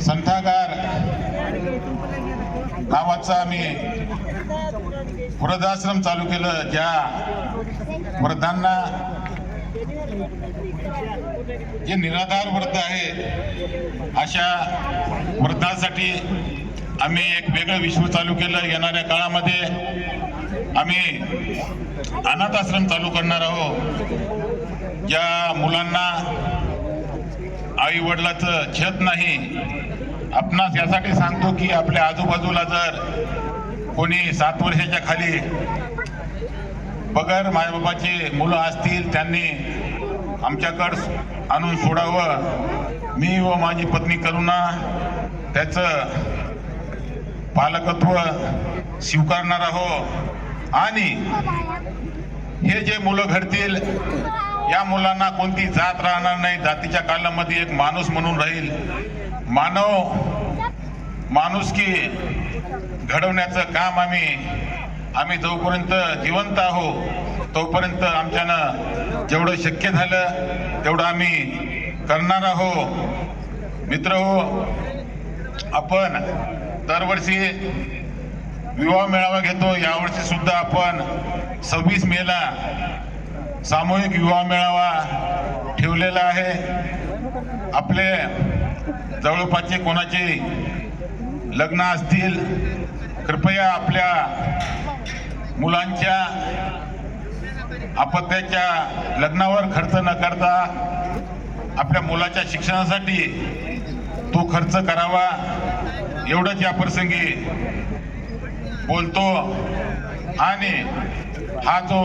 संथागार नावाचा आम्ही वृद्धाश्रम चालू केलं. ज्या वृद्धांना जे निराधार वृद्ध आहे अशा वृद्धांसाठी आम्ही एक वेगळं विश्व चालू केलं. येणाऱ्या काळामध्ये आम्ही अनाथ आश्रम चालू करणार आहोत. ज्या मुलांना आई वडिलाचं छत नाही. आपणास यासाठी सांगतो की आपल्या आजूबाजूला जर कोणी सात वर्षाच्या खाली बगर मायबापाचे मुलं असतील त्यांनी आमच्याकडं आणून सोडावं. मी व माझी पत्नी करुणा त्याचं पालकत्व स्वीकारणार आहो आणि हे जे मुलं घडतील या मुलांना कोणती जात राहणार नाही. जातीच्या कालामध्ये एक माणूस म्हणून राहील. मानव माणुसकी घडवण्याचं काम आम्ही आम्ही जोपर्यंत जिवंत आहो तोपर्यंत आमच्यानं जेवढं शक्य झालं तेवढं आम्ही करणार आहो मित्र हो आपण दरवर्षी विवाह मेळावा घेतो. यावर्षी सुद्धा आपण सव्वीस मेला सामूहिक विवाह मेळावा ठेवलेला आहे. आपले जवळपासचे कोणाचे लग्न असतील कृपया आपल्या मुलांच्या अपत्याच्या लग्नावर खर्च न करता आपल्या मुलाच्या शिक्षणासाठी तो खर्च करावा. एवढंच या प्रसंगी बोलतो. आणि हा जो